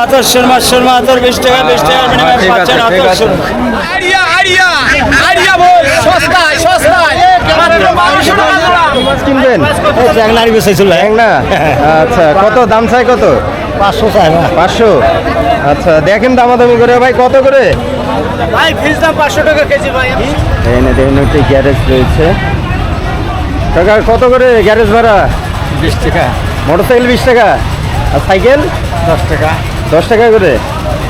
আদর বিশ টাকা বিশ টাকার বিনিময়ে পাচ্ছেন ঠিক আছে। আদর্শের আইডিয়া আইডিয়া আইডিয়া বল সস্তায় সস্তায়। মাত্র 1200 টাকা জোড়া কিনবেন। চ্যাংলারি বেঁচেছিল না? আচ্ছা কত দাম চাই কত? পাঁচশো চাই পাঁচশো? আচ্ছা দেখেন দামাদামি করে ভাই কত করে? ভাই ফিস দাম 500 টাকা কেজি ভাই। এখানে দেখুন একটি গ্যারেজ রয়েছে। কাকা কত করে গ্যারেজ ভাড়া? বিশ টাকা। মোটর সাইকেল বিশ টাকা। আর সাইকেল দশ টাকা। দশ টাকা করে?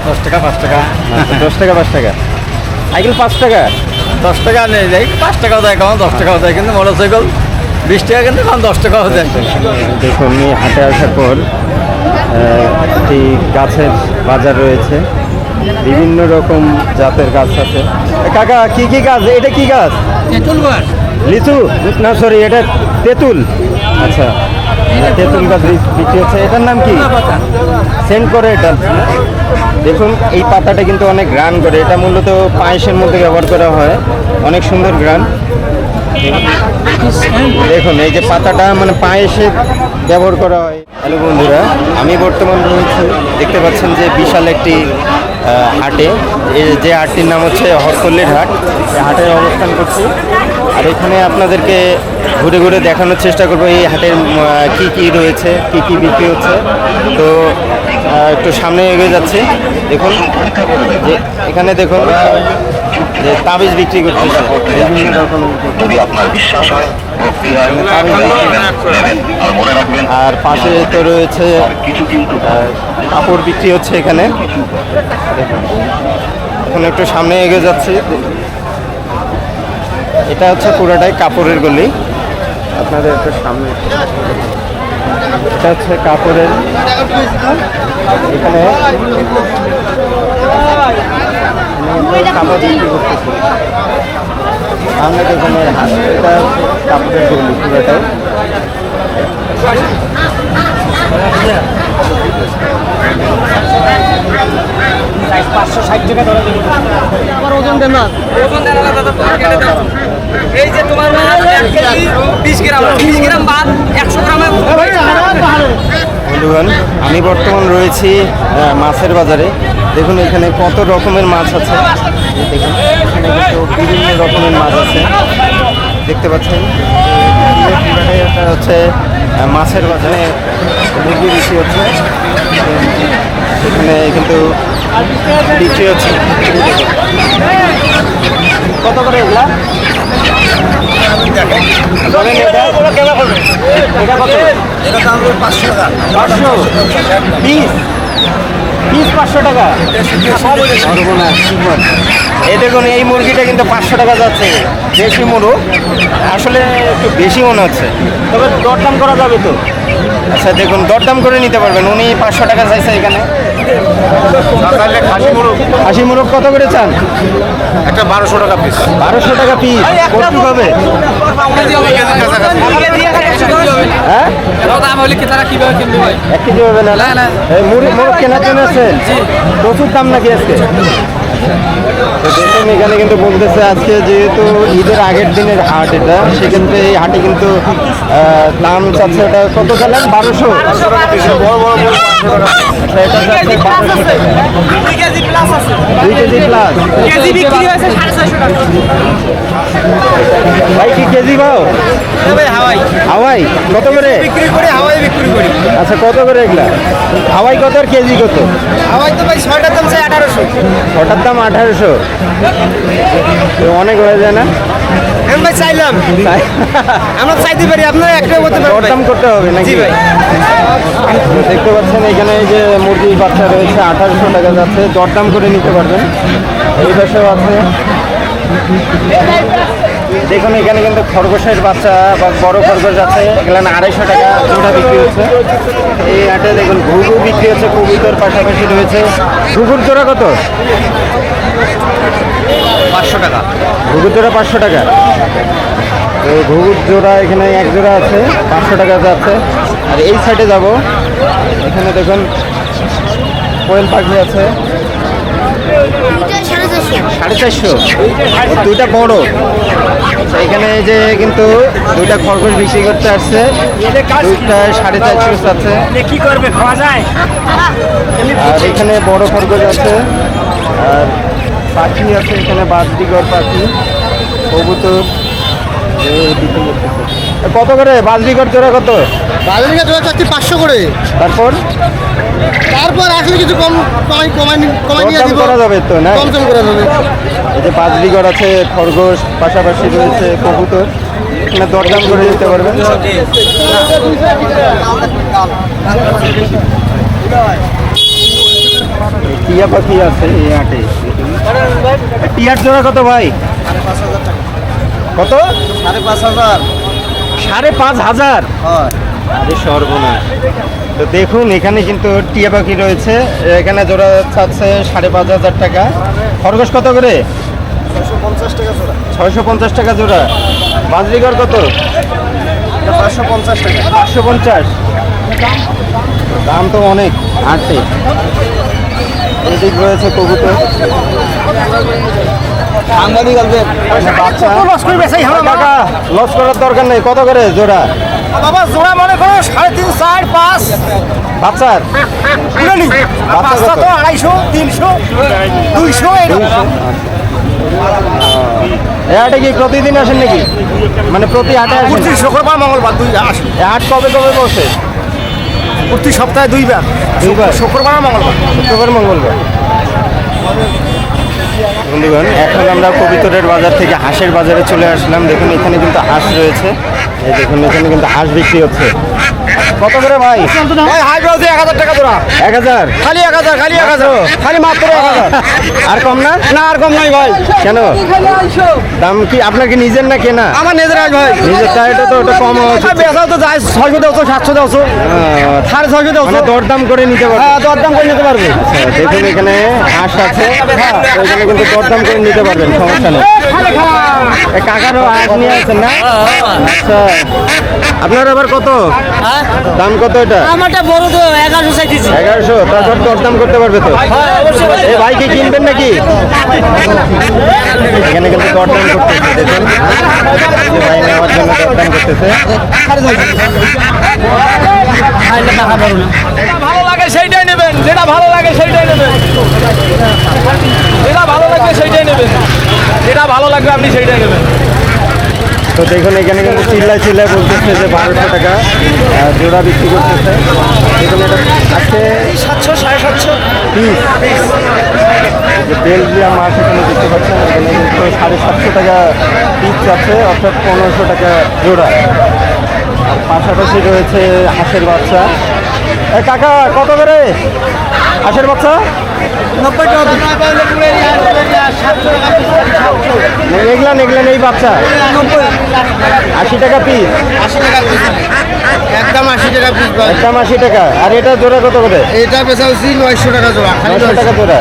দশ টাকা পাঁচ টাকা। আচ্ছা, দশ টাকা পাঁচ টাকা। সাইকেল পাঁচ টাকা? দশ টাকা নেই দেয় পাঁচ টাকাও দেয় কখন দশ টাকাও দেয় কিন্তু মোটর সাইকেল বিশ টাকা কিন্তু কখন দশ টাকাও দেয়। দেখুন এই হাটে আসার পর একটি গাছের বাজার রয়েছে। বিভিন্ন রকম জাতের গাছ আছে। কাকা কি কি গাছ? এটা কি গাছ? তেঁতুল গাছ। লিচু? না সরি এটা তেঁতুল। আচ্ছা তেঁতুল গাছ বিক্রি হচ্ছে। এটার নাম কি? সেন্ড করে এটা। দেখুন, এই পাতাটা কিন্তু অনেক গ্রান করে। এটা মূলত পায়েসের মধ্যে ব্যবহার করা হয়। অনেক সুন্দর গ্রান। দেখুন, এই যে পাতাটা মানে পায়েসে ব্যবহার করা হয়। হ্যালো বন্ধুরা, আমি বর্তমান রয়েছি। দেখতে পাচ্ছেন যে বিশাল একটি হাটে। এই যে হাটটির নাম হচ্ছে হরপল্লির হাট। হাটে অবস্থান করছি। আর এখানে আপনাদেরকে ঘুরে ঘুরে দেখানোর চেষ্টা করব এই হাটের কি কি রয়েছে, কি কি বিক্রি হচ্ছে। তো একটু সামনে এগিয়ে যাচ্ছি। দেখুন এখানে দেখুন যে তাবিজ বিক্রি করতেছে। আর পাশে তো রয়েছে কাপড় বিক্রি হচ্ছে এখানে। এখন একটু সামনে এগিয়ে যাচ্ছি। এটা হচ্ছে পুরোটাই কাপড়ের গলি। আপনাদের একটু সামনে এটা হচ্ছে কাপড়ের। এখানে এটা কাপড়ের গলি পুরোটাই এই যে তোমার মাছ 1 কেজি 20 গ্রাম 20 গ্রাম বাদ 100 গ্রামে বন্ধুগণ, আমি বর্তমান রয়েছি মাছের বাজারে। দেখুন এখানে কত রকমের মাছ আছে। দেখুন এখানে কিন্তু বিভিন্ন রকমের মাছ আছে। দেখতে পাচ্ছেন? পুরাটাই হচ্ছে মাছের বাজারে মুরগি বিক্রি হচ্ছে। এখানে কিন্তু বিক্রি হচ্ছে কত করে এগুলা? বলেন এটা। এটা কত? পাঁচশো পিস পিস পাঁচশো টাকা। এই দেখুন এই মুরগিটা কিন্তু পাঁচশো টাকা যাচ্ছে। দেশি মুরগ। আসলে একটু বেশি মনে হচ্ছে। তবে দরদাম করা যাবে তো। আচ্ছা দেখুন দরদাম করে নিতে পারবেন। উনি পাঁচশো টাকা চাইছে এখানে। খাসি মুরগ কত করে চান? একটা বারোশো টাকা পিস বারোশো টাকা পিস কত হবে। হ্যাঁ দাম হলে কি তারা কীভাবে কিনবে ভাই এক কেজি হবে না না, না। মুড়ি কেনার জন্য প্রচুর দাম নাকি আজকে দেখুন এখানে কিন্তু বলতেছে আজকে যেহেতু ঈদের আগের দিনের হাট এটা সেক্ষেত্রে এই হাটে কিন্তু দাম চাচ্ছে ওটা কত চালেন বারোশো বড় বড় দুই কেজি প্লাস আছে কেজি বিক্রি হয়েছে সাড়ে ছয়শো টাকা ভাই কি কেজি ভাই হাওয়াই হাওয়াই? কত করে? বিক্রি করে হাওয়াই বিক্রি করি। আচ্ছা কত করে এগুলা? হাওয়াই কত আর কেজি কত? হাওয়াই তো ভাই ছয়টার দাম চাই আঠারোশো। ওটার দাম আঠারোশো? অনেক হয়ে যায় না? আমি ভাই চাইলাম। আমরা চাইতে পারি আপনারা একটা করতে পারবেন দরদাম করতে হবে নাকি? জি ভাই। দেখতে পাচ্ছেন এখানে এই যে মুরগির বাচ্চা রয়েছে আঠারোশো টাকা যাচ্ছে। দরদাম করে নিতে পারবেন। এই পাশেও আছে। দেখুন এখানে কিন্তু খরগোশের বাচ্চা বা বড় খরগোশ আছে। এগুলো আড়াইশো টাকা জোড়া বিক্রি হচ্ছে। এই হাটে দেখুন ঘুঘু বিক্রি হচ্ছে কবুতর পাশাপাশি রয়েছে। ঘুঘুর জোড়া কত? পাঁচশো টাকা। ঘুঘুর জোড়া পাঁচশো টাকা। তো ঘুঘুর জোড়া এখানে এক জোড়া আছে পাঁচশো টাকা যাচ্ছে। আর এই সাইডে যাব। এখানে দেখুন কোয়েল পাখি আছে। সাড়ে চারশো। দুইটা বড়। আচ্ছা, এখানে যে কিন্তু দুইটা খরগোশ বিক্রি করতে আসছে। দুইটা সাড়ে চারশো আছে। কি করবে খাওয়া যায়? আর এখানে বড় খরগোশ আছে। আর পাখি আছে এখানে বাজরিগর পাখি কবুতর। এই কত করে? বাজরিগর জোড়া কত? বাজারে জোড়া চাচ্ছি পাঁচশো করে। তারপর? তারপর আসলে কিছু কম কমাই কমাই কমাই নিয়ে দিব করা যাবে তো না কম সম করা যাবে। এই যে বাজরিগর আছে খরগোশ পাশাপাশি রয়েছে কবুতর। এখানে দরদাম করে দিতে পারবেন? টিয়া পাখি আছে এই হাটে। টিয়ার জোড়া কত ভাই? কত? সাড়ে পাঁচ হাজার। সাড়ে পাঁচ হাজার? আরে সর্বনাশ। তো দেখুন এখানে কিন্তু টিয়া পাখি রয়েছে। এখানে জোড়া চাচ্ছে সাড়ে পাঁচ হাজার টাকা। খরগোশ কত করে? ছশো পঞ্চাশ টাকা জোড়া। ছয়শো পঞ্চাশ টাকা জোড়া। বাজরিগর কত? পাঁচশো পঞ্চাশ টাকা। পাঁচশো পঞ্চাশ। দাম তো অনেক আটে এদিক রয়েছে কবুতর। সাংবাদিক বাচ্চা। লস করার দরকার নেই। কত করে জোড়া? বাবা জোড়া মনে করো সাড়ে তিন চার পাঁচ। বাচ্চার? বাচ্চা তো আড়াইশো তিনশো দুইশো এরকম। হাটে কি প্রতিদিন আসেন নাকি? মানে প্রতি হাটে আসেন? প্রতি শুক্রবার মঙ্গলবার দুই আসে। এ হাট কবে কবে বসে? প্রতি সপ্তাহে দুইবার। দুইবার? শুক্রবার মঙ্গলবার। শুক্রবার মঙ্গলবার। বন্ধুগণ এখন আমরা কবিতরের বাজার থেকে হাঁসের বাজারে চলে আসলাম। দেখুন এখানে কিন্তু হাঁস রয়েছে। এই দেখুন এখানে কিন্তু হাঁস বিক্রি হচ্ছে। কত করে ভাই? ব্রাউজে এক হাজার টাকা এক হাজার? খালি এক হাজার খালি এক হাজার। খালি মাত্র এক হাজার। আর কম না? না আর কম নাই ভাই। কেন? দাম কি আপনার কি নিজের না কেনা? আমার নিজের আজ ভাই। নিজের তা এটা তো ওটা কম বেচাও তো যায় ছয়শো দেওছো সাতশো দেওছো। সাড়ে ছয়শো দেওছো। মানে দরদাম করে নিতে পারবে। হ্যাঁ দরদাম করে নিতে পারবে। আচ্ছা, দেখুন এখানে হাঁস আছে। এখানে কিন্তু দরদাম করে নিতে পারবেন সমস্যা নেই। কাকারও হাঁস নিয়ে আছেন না? আচ্ছা। আপনার আবার কত? দাম কত এটা? আমারটা বড় তো এগারোশো চাইতেছি এগারোশো তারপর দরদাম করতে পারবে তো? এ ভাই কি কিনবেন নাকি? এখানে কিন্তু দরদাম করতেছে দেখুন। যে ভাই নেওয়ার জন্য দরদাম করতেছে। লাগে সেইটাই নেবেন। যেটা ভালো লাগে সেইটাই নেবেন। যেটা ভালো লাগবে সেইটাই নেবেন। যেটা ভালো লাগবে আপনি সেইটাই নেবেন। তো দেখুন এখানে কিন্তু চিল্লায় চিল্লায় বলতেছে যে বারোশো টাকা জোড়া বিক্রি করতেছে। দেখুন এটা আজকে সাতশো সাড়ে সাতশো। পিস। যে বেলজিয়াম মাছ এখানে দেখতে পাচ্ছেন এখানে কিন্তু সাড়ে সাতশো টাকা পিস আছে অর্থাৎ পনেরোশো টাকা জোড়া। আর পাশাপাশি রয়েছে হাঁসের বাচ্চা। কাকা কত করে? আশের বাচ্চা? নব্বই টাকা এগলান এগলান এই বাচ্চা? আশি টাকা পিস আশি টাকা পিস একদম আশি টাকা পিস একদম আশি টাকা। আর এটা জোড়া কত করে? এটা বেচা হচ্ছে নয়শো টাকা জোড়া নয়শো টাকা জোড়া।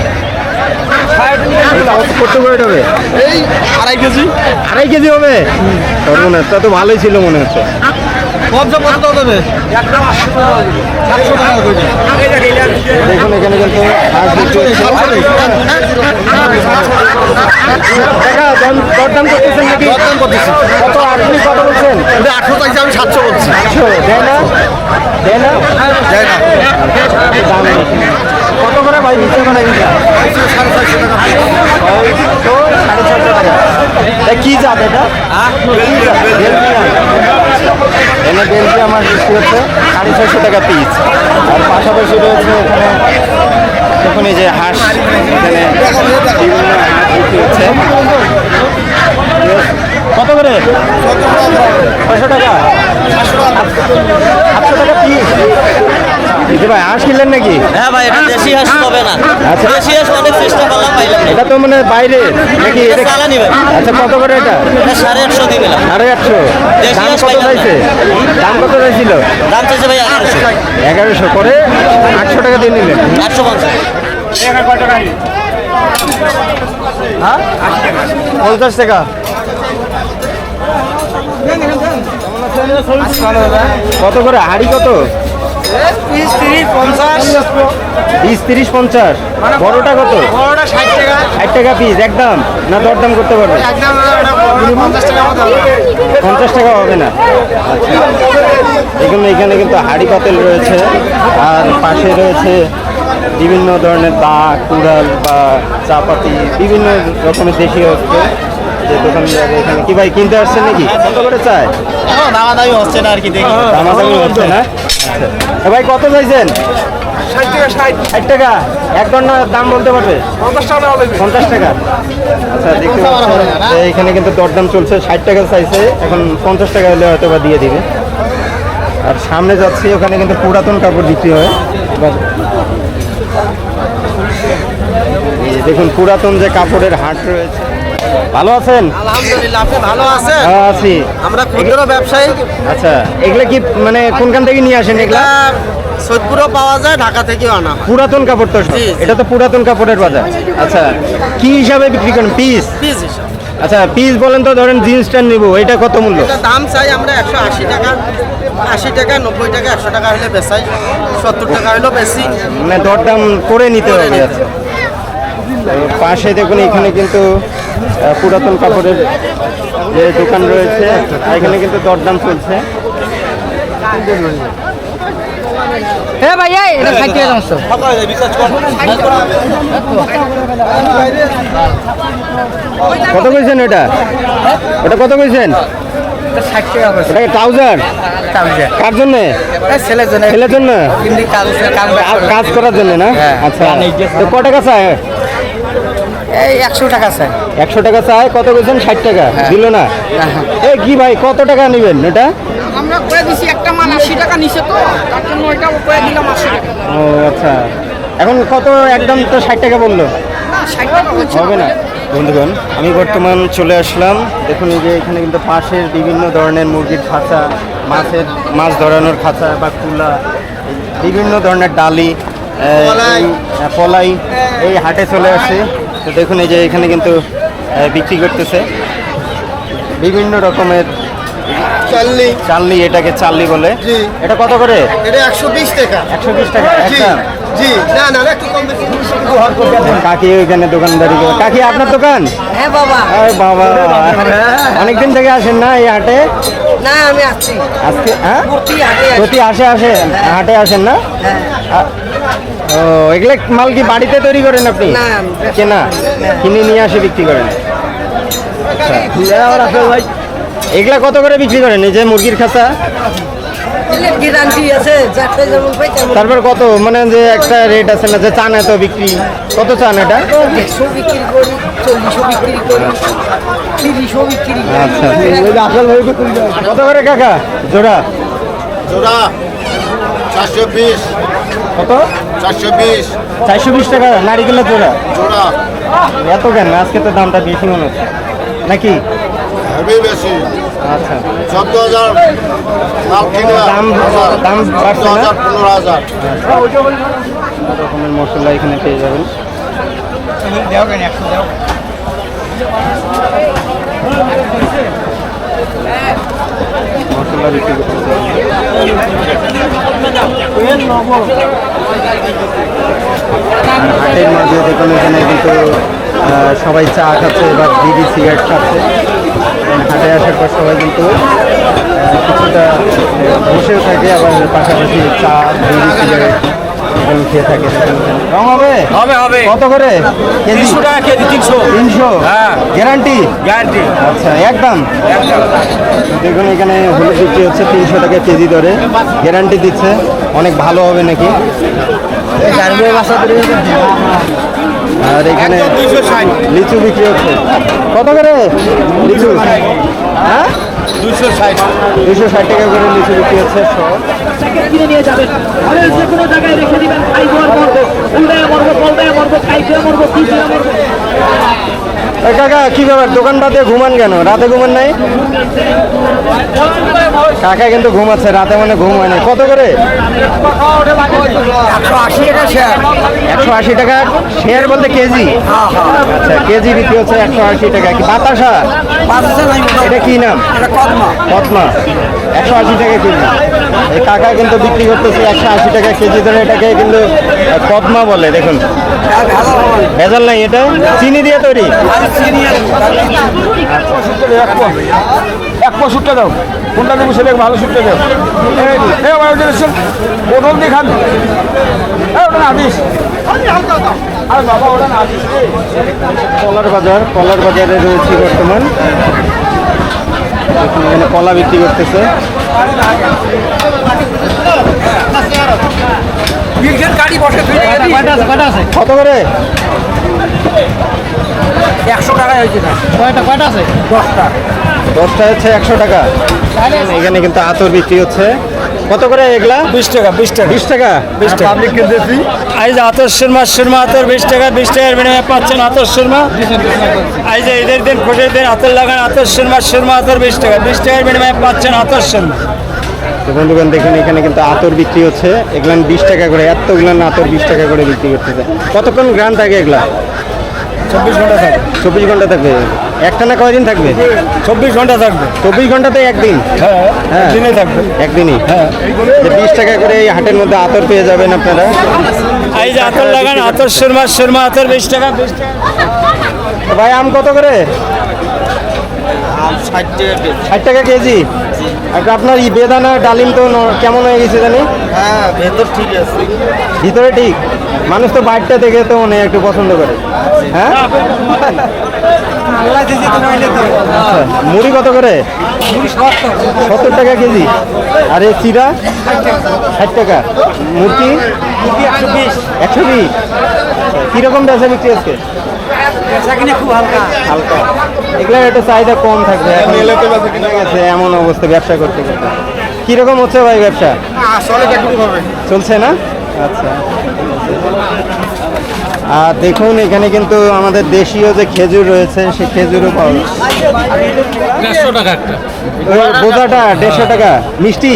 কত করে হবে? এই আড়াই কেজি। আড়াই কেজি হবে? সর্বনাশ তা তো ভালোই ছিল মনে হচ্ছে। কবজা কত দেবে? দেখুন এখানে কিন্তু। দরদাম করতেছেন নাকি? দরদাম করতেছি। কত আপনি কত বলছেন? এটা আটশো চাইছে আমি সাতশো বলছি। আটশো দেয় না? দেয় না? দেয় না। কত করে ভাই নিচে মানে সাড়ে ছশো টাকা কি জাত? এটা এনে বেলজিয়াম আর বিক্রি হচ্ছে সাড়ে ছশো টাকা পিস আর পাশাপাশি রয়েছে এখানে দেখুন এই যে হাঁস, এখানে বিভিন্ন হাঁস হচ্ছে। কত করে? ছশো টাকা। সাতশো টাকা পিস দিদি ভাই হাঁস কিনলেন নাকি? হ্যাঁ ভাই এটা দেশি হাঁস হবে না। আচ্ছা। দেশি হাঁস অনেক চেষ্টা করলাম পাইলাম এটা তো মানে বাইরে নাকি এটা এটা চালানি ভাই আচ্ছা কত করে এটা? সাড়ে আটশো দিয়ে সাড়ে আটশো। দাম কত চাইছে? দাম কত চাইছিল? দাম চাইছে ভাই এগারোশো। এগারোশো করে আটশো টাকা দিয়ে নিলেন। আটশো পঞ্চাশ। পঞ্চাশ টাকা। কত করে? হাড়ি কত? তিরিশ, পঞ্চাশ। বড়টা কত? বড়টা ষাট টাকা ষাট টাকা পিস একদম? না দরদাম করতে পারবে? পঞ্চাশ টাকা হবে। না। দেখুন, এখানে কিন্তু হাড়ি পাতেল রয়েছে। আর পাশে রয়েছে বিভিন্ন ধরনের দা কুড়াল বা চাপাতি, বিভিন্ন রকমের দেশীয় যে দোকানদার এখানে কি ভাই কিনতে আসছেন নাকি? কত করে চায়? এখন দামা দামি হচ্ছে না আর কি দেখি। দামাদামি হচ্ছে না। আচ্ছা ভাই কত চাইছেন? ষাট টাকা ষাট। ষাট টাকা? না দাম বলতে পারবে? পঞ্চাশ টাকা পঞ্চাশ টাকা। আচ্ছা দেখতে পাচ্ছেন। যে এখানে কিন্তু দরদাম চলছে। ষাট টাকা চাইছে। এখন পঞ্চাশ টাকা হলে হয়তো বা দিয়ে দিবে। আর সামনে যাচ্ছি ওখানে কিন্তু পুরাতন কাপড় বিক্রি হয়। দেখুন পুরাতন যে কাপড়ের হাট রয়েছে ভালো আছেন? আলহামদুলিল্লাহ আপনি ভালো আছেন? হ্যাঁ, আছি। আমরা ক্ষুদ্র ব্যবসায়ী। আচ্ছা এগুলা কি মানে কোনখান থেকে নিয়ে আসেন এগুলা? সৈদপুরও পাওয়া যায় ঢাকা থেকেও আনা পুরাতন কাপড় তো। এটা তো পুরাতন কাপড়ের বাজার। আচ্ছা কি হিসাবে বিক্রি করেন? পিস? পিস হিসাব। আচ্ছা পিস বলেন তো ধরেন জিন্সটা নিবো এটা কত মূল্য? দাম চাই আমরা একশো আশি টাকা আশি টাকা নব্বই টাকা একশো টাকা হলে বেচাই। সত্তর টাকা হলেও বেশি মানে দরদাম করে নিতে হবে আচ্ছা। পাশে দেখুন এখানে কিন্তু পুরাতন কাপড়ের যে দোকান রয়েছে এখানে কিন্তু দরদাম চলছে। হ্যাঁ ভাই এটা ষাট টাকা দাম কত কইছেন ওটা ওটা কত কইছেন? ট্রাউজার? কার জন্য? ছেলের জন্য। ছেলের জন্য? কাজ করার জন্য না? আচ্ছা। তো ক টাকা চায়? এই একশো টাকা স্যার একশো টাকা চায় কত কইছেন ষাট টাকা। দিল না? এই কি ভাই কত টাকা নেবেন এটা? আমরা করে দিছি একটা মাল আশি টাকা নিচে তো তার জন্য ওইটা করে দিলাম আশি টাকা। ও আচ্ছা। এখন কত একদম তো ষাট টাকা বলল? হবে না। বন্ধুগণ আমি বর্তমান চলে আসলাম। দেখুন এই যে এখানে কিন্তু পাশের বিভিন্ন ধরনের মুরগির খাঁচা মাছের মাছ ধরানোর খাঁচা বা কুলা বিভিন্ন ধরনের ডালি পলাই এই হাটে চলে আসে তো দেখুন এই যে এখানে কিন্তু বিক্রি করতেছে। বিভিন্ন রকমের চাল্লি চাল্লি এটাকে চাল্লি বলে। এটা কত করে? এটা একশো বিশ টাকা। একশো বিশ টাকা জি না না একটু কম বেশি। কাকি ওইখানে দোকানদারি কাকি আপনার দোকান? হ্যাঁ বাবা। বাবা। অনেকদিন থেকে আসেন না এই হাটে? না আমি আসছি। আজকে হ্যাঁ? প্রতি হাটে আসে। আসে হাটে আসেন না? আ- ও এগুলো মাল কি বাড়িতে তৈরি করেন আপনি? কেনা? কিনে নিয়ে আসে বিক্রি করেন? আচ্ছা। এগুলা কত করে বিক্রি করেন? এই যে মুরগির খাঁচা? তারপর কত? মানে যে একটা রেট আছে না যে চান এত বিক্রি? কত চান এটা? একশো বিক্রি করি চল্লিশও বিক্রি করি তিরিশও বিক্রি করি। আচ্ছা। কত করে কাকা? জোড়া? জোড়া চারশো বিশ কত? চারশো বিশ। চারশো বিশ টাকা নারিকেলের জোড়া। জোড়া। এত কেন? আজকে তো দামটা বেশি মনে হচ্ছে। নাকি? হেভি বেশি। আচ্ছা। চোদ্দ হাজার মাল কিনলাম। দাম দাম বাড়ছে না? পনেরো হাজার। রকমের মশলা এখানে পেয়ে যাবেন? মশলা বিক্রি করতেছে। হাটের মাঝে দেখুন এখানে কিন্তু সবাই চা খাচ্ছে বা বিড়ি, সিগারেট খাচ্ছে। হাটে আসার পর সবাই কিন্তু কিছুটা বসেও থাকে, আবার পাশাপাশি চা, বিড়ি, সিগারেট। এগুলো খেয়ে থাকে। রং হবে? হবে হবে। কত করে? তিনশো টাকা কেজি তিনশো। তিনশো? হ্যাঁ। গ্যারান্টি? গ্যারান্টি। আচ্ছা একদম দেখুন এখানে হলুদ বিক্রি হচ্ছে তিনশো টাকা কেজি ধরে গ্যারান্টি দিচ্ছে। অনেক ভালো হবে নাকি? আর এখানে লিচু বিক্রি হচ্ছে। কত করে? লিচু? হ্যাঁ? দুশো ষাট। দুশো ষাট টাকা করে লিচু বিক্রি হচ্ছে কিনে নিয়ে যাবেন। যে কোনো জায়গায় রেখে দিবেন। খাই দেওয়ার মরবো উল্টায় পল্টায় খাই কি এই কাকা কি ব্যাপার? দোকান বাদে ঘুমান কেন? রাতে ঘুমান নাই? কাকা কিন্তু ঘুমাচ্ছে রাতে মানে ঘুম হয় না কত করে? একশো আশি টাকা শেয়ার একশো আশি টাকা শেয়ার বলতে কেজি? আচ্ছা কেজি বিক্রি হচ্ছে একশো আশি টাকা। কি বাতাসা? এটা কি নাম? কদমা। একশো আশি টাকা কেজি। কাকা কিন্তু বিক্রি করতেছে একশো আশি টাকা কেজি ধরে এটাকে কিন্তু কদমা বলে দেখুন। ভেজাল নাই এটা? চিনি দিয়ে তৈরি? এক পো সুটটা দাও। কোনটা দেবো সেটা ভালো সুটটা দাও। এই প্রথম দেখান এই ওটা না দিস আরে বাবা ওটা না দিস কলার বাজার কলার বাজারে রয়েছে বর্তমান। এখানে কলা বিক্রি করতেছে। কত করে? একশো টাকায় হয়েছে কয়টা কয়টা আছে? দশটা। দশটা হচ্ছে একশো টাকা। এখানে কিন্তু আতর বিক্রি হচ্ছে। কত করে এগুলা? বিশ টাকা বিশ টাকা। বিশ টাকা? বিশ টাকা। পাবলিক কিনতেছি যে আতর সুরমা সুরমা আতর বিশ টাকা বিশ টাকার বিনিময়ে পাচ্ছেন আতর এই যে ঈদের দিন খুশির দিন আতর লাগান আতর সুরমা সুরমা আতর বিশ টাকা বিশ টাকার বিনিময়ে পাচ্ছেন আতর সুরমা। তো বন্ধুগণ দেখুন এখানে কিন্তু আতর বিক্রি হচ্ছে। এগুলান বিশ টাকা করে এতগুলান আতর বিশ টাকা করে বিক্রি করতেছে। কতক্ষণ গ্রাম থাকে এগুলা? চব্বিশ ঘণ্টা থাকবে চব্বিশ ঘণ্টা থাকবে একটা না কয়দিন থাকবে? চব্বিশ ঘণ্টা থাকবে। চব্বিশ ঘন্টাতে একদিন। হ্যাঁ হ্যাঁ। দিনে থাকবে। একদিনই। হ্যাঁ। বিশ টাকা করে এই হাটের মধ্যে আতর পেয়ে যাবেন আপনারা। এই যে আতর লাগান আতর সুরমা সুরমা আতর বিশ টাকা বিশ টাকা। ভাই আম কত করে? ষাট টাকা কেজি? আর আপনার এই বেদানা ডালিম তো কেমন হয়ে গেছে জানি? হ্যাঁ ভেতর ঠিক আছে। ভিতরে ঠিক? মানুষ তো বাইরটা দেখে তো মনে একটু পছন্দ করে। হ্যাঁ? আচ্ছা, মুড়ি কত করে? সত্তর। টাকা কেজি। আর এই চিরা? ষাট টাকা। মুরগি? একশো বিশ। একশো বিশ। কীরকম বেচা বিক্রি আজকে? হালকা। এগুলোর একটা চাহিদা কম থাকবে এখন কমে। গেছে এমন অবস্থা ব্যবসা করতে করতে। কীরকম হচ্ছে ভাই ব্যবসা? চলছে না? আচ্ছা। আর দেখুন এখানে কিন্তু আমাদের দেশীয় যে খেজুর রয়েছে সেই খেজুরও পাওয়া যায় দেড়শো টাকা একটা। বোঝাটা দেড়শো টাকা। মিষ্টি?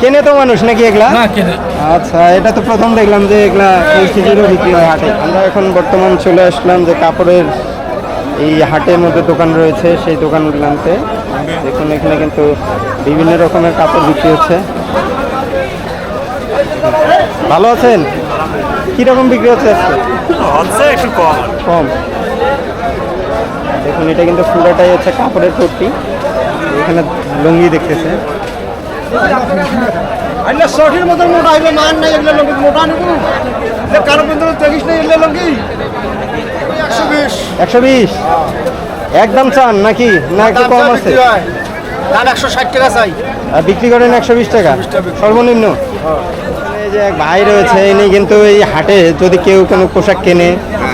কেনে তো মানুষ নাকি এগুলা? না কিনে। আচ্ছা এটা তো প্রথম দেখলাম যে এগুলা এই বিক্রি হয় হাটে। আমরা এখন বর্তমান চলে আসলাম যে কাপড়ের এই হাটের মধ্যে দোকান রয়েছে সেই দোকানগুলোতে। দেখুন এখানে কিন্তু বিভিন্ন রকমের কাপড় বিক্রি হচ্ছে। ভালো আছেন? কীরকম বিক্রি হচ্ছে আজকে? একটু কম। কম। দেখুন এটা কিন্তু পুরোটাই হচ্ছে কাপড়ের কুর্তি এখানে লুঙ্গি দেখতেছে। আইলে শর্টের মতো মোটা হইবে মান নাই এগুলো লঙ্গি মোটা নেব কারও কিন্তু দেখিস না এগুলো লঙ্গি। একশো বিশ। একদম চান নাকি? না একটু কম আছে। দাম একশো ষাট টাকা চাই। আর বিক্রি করেন একশো বিশ টাকা? সর্বনিম্ন? এই যে এক ভাই রয়েছে ইনি কিন্তু এই হাটে যদি কেউ কোনো পোশাক কেনে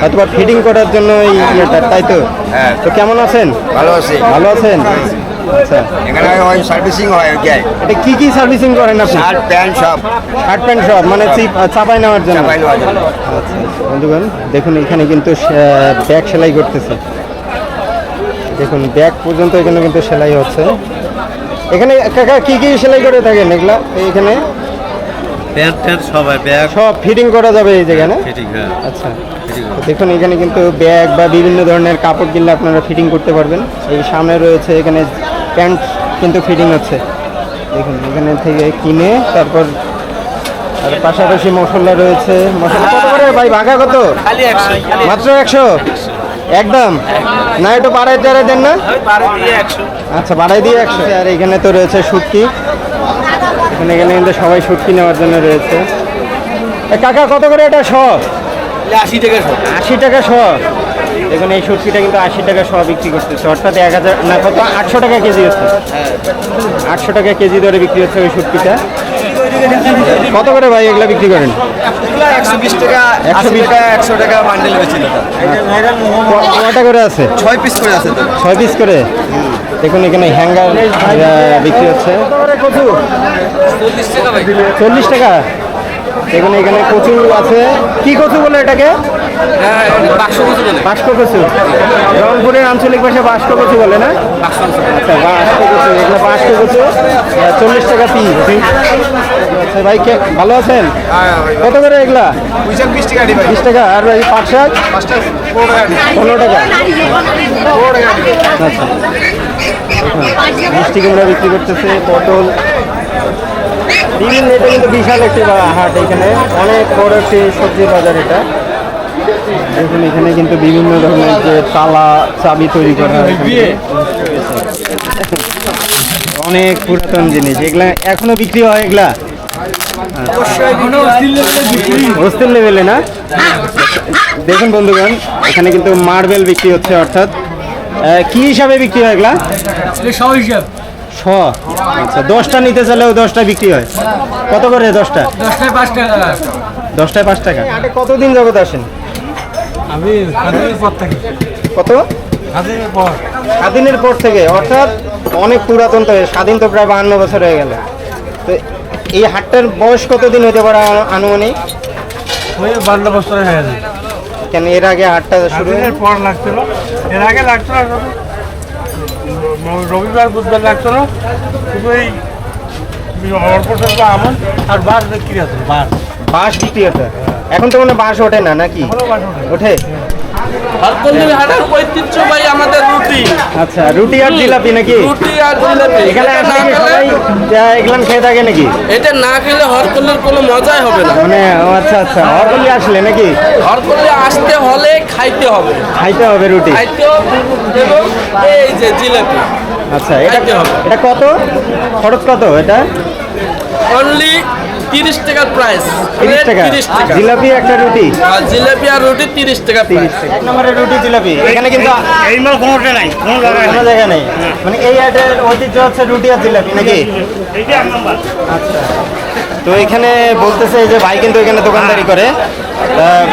অথবা ফিটিং করার জন্য এই ইয়েটা তাই তো? তো কেমন আছেন? ভালো আছে। ভালো আছেন? এখানে ওই সার্ভিসিং হয় কি। এটা কি কি সার্ভিসিং করেন আপনি? শার্ট প্যান্ট সব। শার্ট প্যান্ট সব মানে চাপাই নেওয়ার জন্য? চাপাই নেওয়ার জন্য। আচ্ছা বন্ধুগণ দেখুন এখানে কিন্তু ব্যাগ সেলাই করতেছে। দেখুন ব্যাগ পর্যন্ত এখানে কিন্তু সেলাই হচ্ছে। এখানে কাকা কি কি সেলাই করে থাকেন এগুলা? এখানে? প্যান্ট ট্যান্ট সবাই ব্যাগ। সব ফিটিং করা যাবে এই যেখানে? ফিটিং হ্যাঁ। আচ্ছা। দেখুন এখানে কিন্তু ব্যাগ বা বিভিন্ন ধরনের কাপড় কিনলে আপনারা ফিটিং করতে পারবেন। এই সামনে রয়েছে এখানে প্যান্ট কিন্তু ফিটিং হচ্ছে। দেখুন এখানে থেকে কিনে তারপর আর পাশাপাশি মশলা রয়েছে। মশলা কত করে ভাই? ভাগা কত? মাত্র একশো। একদম? না একটু বাড়াই টাড়াই দেন না? আচ্ছা বাড়াই দিয়ে একশো। আর এখানে তো রয়েছে শুটকি এখানে এখানে কিন্তু সবাই শুটকি নেওয়ার জন্য রয়েছে। কাকা কত করে এটা? শ। আশি টাকা সব আশি টাকা শ দেখুন এই শুটকিটা কিন্তু আশি টাকা শ বিক্রি করতেছে। অর্থাৎ এক হাজার না কত? আটশো টাকা কেজি হচ্ছে। আটশো টাকা কেজি দরে বিক্রি হচ্ছে ওই শুটকিটা কত করে ভাই এগুলা বিক্রি করেন? একশো বিশ টাকা একশো বিশ টাকা একশো টাকা বান্ডেল বেছিল কটা করে আছে? ছয় পিস করে আছে ছয় পিস করে? দেখুন এখানে হ্যাঙ্গার বিক্রি হচ্ছে। চল্লিশ টাকা? দেখুন এখানে কচু আছে। কি কচু বলে এটাকে? বাস্ক কচু রংপুরের আঞ্চলিক ভাষা বাস্ক কচু বলে না? আচ্ছা বাস্ক কচু। এখানে বাস্ক কচু। চল্লিশ টাকা পিস আচ্ছা ভাই কে ভালো আছেন? কত করে এগুলা? বিশ টাকা বিশ টাকা। আর এই পাট শাক? পনেরো টাকা আচ্ছা। মিষ্টি কুমড়া বিক্রি করতেছে পটল। বিভিন্ন এটা কিন্তু বিশাল একটি হাট এখানে অনেক বড় একটি সবজি বাজার এটা। দেখুন, এখানে কিন্তু বিভিন্ন ধরনের যে তালা, চাবি তৈরি করা অনেক পুরাতন জিনিস। এগুলা এখনও বিক্রি হয় এগুলা? হোস্টেল লেভেলে না? দেখুন বন্ধুগণ, এখানে কিন্তু মার্বেল বিক্রি হচ্ছে, অর্থাৎ কি হিসাবে বিক্রি হয় এগুলা? শ আচ্ছা দশটা নিতে চাইলেও দশটা বিক্রি হয়। কত করে দশটা? দশটায় পাঁচ টাকা। দশটায় পাঁচ টাকা। কতদিন জগৎ আসেন? আমি স্বাধীনের পর কত? স্বাধীনের পর। থেকে অর্থাৎ অনেক পুরাতন তো স্বাধীন তো প্রায় বাহান্ন বছর হয়ে গেল। তো এই হাটটার বয়স কতদিন হতে পারে আনুমানিক? বান্ন বছর হয়ে গেছে। কেন এর আগে হাটটা শুরু পর লাগছিল। এর আগে শুধু রবিবার বুধবার লাগতো না। শুধু এই অল্প স্বল্প আমন আর বাস বিক্রি আছে বাস বাস বিক্রি হতো। এখন তো মনে বাস ওঠে না নাকি? ওঠে? হরকন্দি হাটের ঐতিহ্যবাহী আমাদের রুটি। আচ্ছা রুটি আর জিলাপি নাকি? রুটি আর জিলাপি। এখানে আসলে কি সবাই খেয়ে থাকে নাকি? এটা না খেলে হরকন্দির কোনো মজাই হবে না। মানে আচ্ছা আচ্ছা অরকলি আসলে নাকি? হরকন্দি আসতে হলে খাইতে হবে। খাইতে হবে রুটি? খাইতে হবে এবং এই যে জিলাপি আচ্ছা এটা এটা কত? খরচ কত এটা? অনলি তিরিশ টাকার প্রাইস তিরিশ টাকা। তিরিশ টাকা। জিলাপি একটা রুটি। জিলাপি আর রুটি তিরিশ টাকা তিরিশ টাকা। এক নম্বরের রুটি জিলাপি। এখানে কিন্তু এই মাল কোনোটা নাই। কোনো জায়গা নেই। মানে এই হাটের ঐতিহ্য হচ্ছে রুটি আর জিলাপি নাকি? এইটা এক নম্বর। আচ্ছা। তো এখানে বলতেছে যে ভাই কিন্তু এখানে দোকানদারি করে।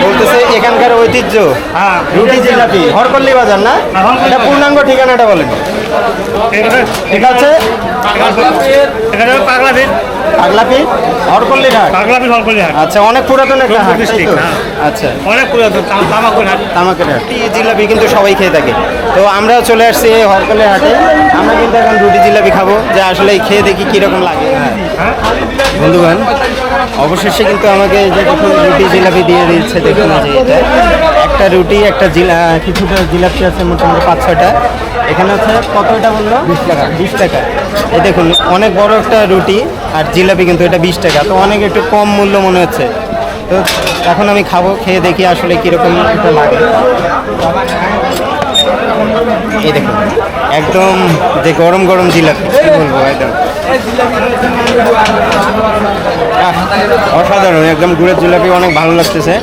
বলতেছে এখানকার ঐতিহ্য। হ্যাঁ। রুটি জিলাপি। হরপল্লী বাজার না? এটা পূর্ণাঙ্গ ঠিকানাটা বলেন। এখানে এটা পাগলাপি হরপল্লী ঘাট? ভিড় হলকলি হাট আচ্ছা অনেক পুরাতন একটা হাট হ্যাঁ। আচ্ছা। অনেক পুরাতন তাম- হাট। তামাকের হাট। জিলাপি কিন্তু সবাই খেয়ে থাকে। তো আমরা চলে আসছি এই হরকলের হাটে। আমরা কিন্তু এখন রুটি জিলাপি খাব যে আসলে খেয়ে দেখি কীরকম লাগে হ্যাঁ। বন্ধুগণ অবশেষে কিন্তু আমাকে যে দেখুন রুটি জিলাপি দিয়ে দিচ্ছে দেখুন যে এটা। একটা রুটি একটা জিলা কিছুটা জিলাপি আছে মোটামুটি পাঁচ ছয়টা। এখানে হচ্ছে কত এটা বলল? বিশ টাকা। বিশ টাকা। এই দেখুন অনেক বড় একটা রুটি আর জিলাপি কিন্তু এটা বিশ টাকা। তো অনেক একটু কম মূল্য মনে হচ্ছে। তো এখন আমি খাব খেয়ে দেখি আসলে কীরকম এটা লাগে। এই দেখুন একদম যে গরম গরম জিলাপি কি বলব একদম। অসাধারণ একদম গুড়ের জিলাপি অনেক ভালো লাগতেছে।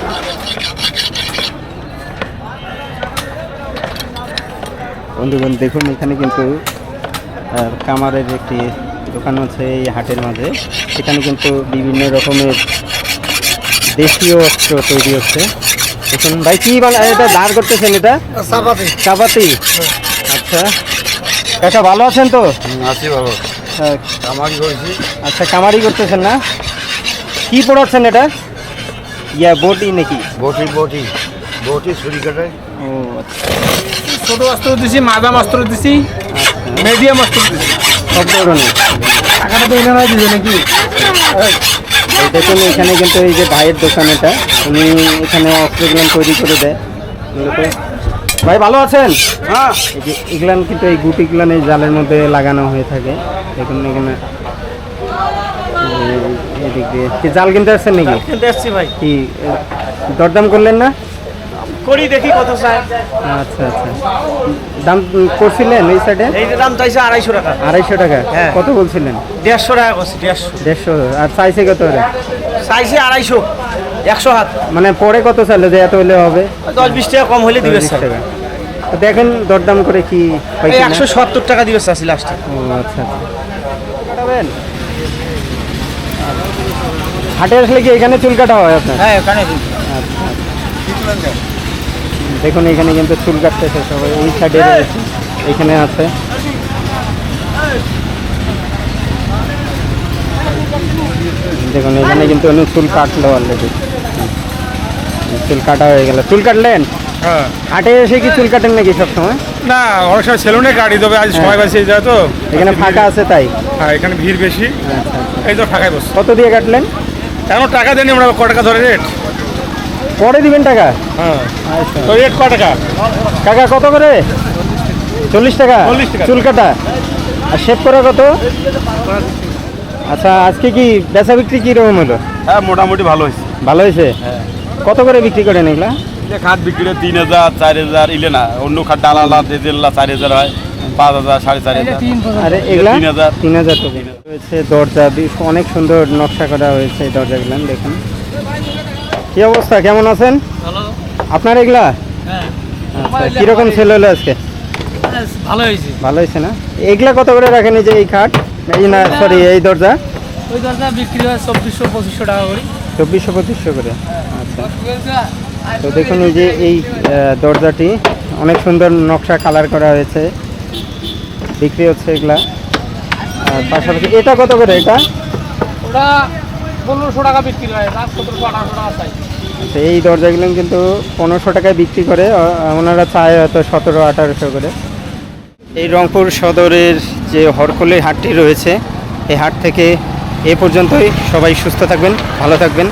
বন্ধুগণ দেখুন এখানে কিন্তু কামারের একটি দোকান আছে এই হাটের মাঝে। সেখানে কিন্তু বিভিন্ন রকমের দেশীয় অস্ত্র তৈরি হচ্ছে। দেখুন ভাই কি বানা এটা দাঁড় করতেছেন এটা? চাপাতি। চাপাতি? আচ্ছা। কাকা ভালো আছেন তো? আছি হ্যাঁ, আমাকে করেছি। আচ্ছা কামারি করতেছেন না? কি পড়াচ্ছেন এটা? ইয়া বটি নাকি? বটি বটি। বটি ছুরি কাটায়। ও আচ্ছা। ছোট অস্ত্র দিছি মাদাম অস্ত্র দিছি মিডিয়াম অস্ত্র দিছি। সব ধরনের টাকাটা তো দিবে নাকি? দেখুন এখানে কিন্তু এই যে ভাইয়ের দোকান এটা উনি এখানে অস্ত্রগুলো তৈরি করে দেয়। মূলত ভাই ভালো আছেন? হ্যাঁ। এই এগুলান কিন্তু এই গুটিগুলান এই জালের মধ্যে লাগানো হয়ে থাকে। দেখুন এখানে। এদিক দিয়ে। জাল কিনতে আসছেন নাকি? কিনতে আসছি ভাই। কি দরদাম করলেন না? করি দেখি কত চাই আচ্ছা আচ্ছা। দাম করছিলেন এই সাইডে এই যে দাম চাইছে আড়াইশো টাকা। আড়াইশো টাকা। হ্যাঁ। কত বলছিলেন? দেড়শো টাকা করছি দেড়শো। দেড়শো। আর চাইছে কত ওরা? চাইছে আড়াইশো একশো হাত। মানে পরে কত চাইলো যে এত হলে হবে? দশ বিশ টাকা কম হলে দিবে টাকা। দেখেন দরদাম করে কি একশো সত্তর টাকা দিবে চাচ্ছি লাস্টে ও আচ্ছা আচ্ছা? হাটে আসলে কি এখানে চুল কাটা হয় আপনার? হ্যাঁ এখানে আচ্ছা। দেখুন এখানে কিন্তু চুল কাটতেছে সবাই এই সাইডে রয়েছে এখানে আছে। দেখুন এখানে কিন্তু উনি চুল কাটলো অলরেডি চুল কাটা হয়ে গেল। চুল কাটলেন? হ্যাঁ। হাটে এসে কি চুল কাটেন নাকি সবসময়? না অনেক সময় সেলুনে গাড়ি তবে আজ সময় বেশি যায় তো। এখানে ফাঁকা আছে তাই? হ্যাঁ এখানে ভিড় বেশি। আচ্ছা এই তো ফাঁকায় বসে কত দিয়ে কাটলেন? এখন টাকা দেন আমরা ক টাকা ধরে রেট? পরে দিবেন টাকা? হ্যাঁ। আচ্ছা। তো রেট ক টাকা? কাকা কত করে? চল্লিশ টাকা? 40 টাকা। চুল কাটা আর শেভ করা কত? আচ্ছা আজকে কি বেচা বিক্রি কীরকম হলো? হ্যাঁ মোটামুটি ভালো হয়েছে। ভালো হয়েছে? কত করে বিক্রি করেন এগুলা? যে খাট বিক্রি তিন হাজার চার হাজার ইলে না অন্য খাট ডালা ডিজেল্লা চার হাজার হয় পাঁচ হাজার সাড়ে চার হাজার। আর এগুলা তিন হাজার। তিন হাজার টাকা রয়েছে দরজা বেশ- অনেক সুন্দর নকশা করা হয়েছে এই দরজাগুলো দেখুন। কি অবস্থা? কেমন আছেন? আপনার এগুলা? আচ্ছা কীরকম সেল হলো আজকে? ভালো হয়েছে। ভালো হয়েছে না? এগুলা কত করে রাখেন এই যে এই খাট? এই না সরি এই দরজা? ওই দরজা বিক্রি হয় চব্বিশশো পঁচিশশো টাকা করে। চব্বিশশো পঁচিশশো করে। আচ্ছা। তো দেখুন এই যে এই দরজাটি অনেক সুন্দর নকশা কালার করা হয়েছে। বিক্রি হচ্ছে এগুলা। আর পাশাপাশি এটা কত করে এটা? ওটা আচ্ছা এই দরজাগুলো কিন্তু পনেরোশো টাকায় বিক্রি করে ওনারা চায় হয়তো সতেরো, আঠারোশো করে। এই রংপুর সদরের যে হরকলি হাটটি রয়েছে, এই হাট থেকে এ পর্যন্তই। সবাই সুস্থ থাকবেন, ভালো থাকবেন।